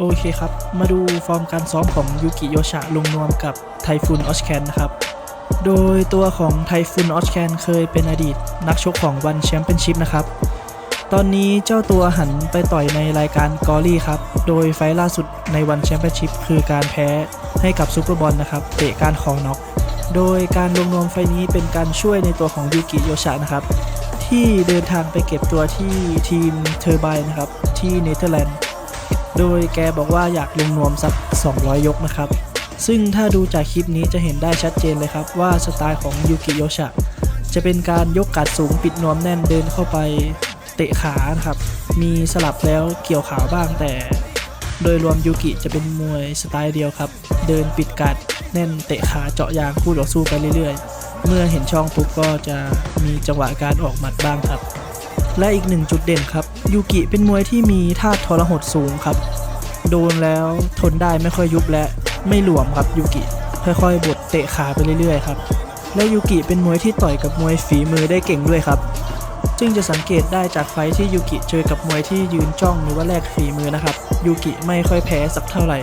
โอเคครับ มาดูฟอร์มการซ้อมของยูกิโยชะลงนวมกับไทฟุนออชแคนนะครับ โดยตัวของไทฟุนออชแคนเคยเป็นอดีตนักชกของวันแชมเปี้ยนชิพนะครับ ตอนนี้เจ้าตัวหันไปต่อยในรายการกอรี่ครับ โดยไฟล์ล่าสุดในวันแชมเปี้ยนชิพคือการแพ้ให้กับซูเปอร์บอลนะครับ เตะการคองน็อก โดยการลงนวมไฟนี้เป็นการช่วยในตัวของยูกิโยชะนะครับ ที่เดินทางไปเก็บตัวที่ทีมเทอร์ไบนะครับที่เนเธอร์แลนด์ โดยแกบอกว่าอยากลงนวมสัก 200 ยกนะครับ ซึ่งถ้าดูจากคลิปนี้จะเห็นได้ชัดเจนเลยครับว่าสไตล์ของยูกิโยชะจะเป็นการยกกัดสูงปิดนวมแน่นเดินเข้าไปเตะขานะครับ มีสลับแล้วเกี่ยวขาบ้างแต่ โดยรวมยูกิจะเป็นมวยสไตล์เดียวครับ เดินปิดกัดแน่นเตะขาเจาะยางคู่ต่อสู้ไปเรื่อยๆ เมื่อเห็นช่องปุ๊บก็จะมีจังหวะการออกหมัดบ้างครับ และอีกหนึ่งจุดเด่นครับ ยูกิเป็นมวยที่มีท่าทรหดสูงครับ โดนแล้วทนได้ไม่ค่อยยุบและไม่หลวมครับยูกิ ค่อยๆบดเตะขาไปเรื่อยๆครับและยูกิเป็นมวยที่ต่อยกับมวยฝีมือได้เก่งด้วยครับซึ่งจะสังเกตได้จากไฟที่ยูกิเจอกับมวยที่ยืนจ้องหรือว่าแลกฝีมือนะครับยูกิไม่ค่อยแพ้สักเท่าไหร่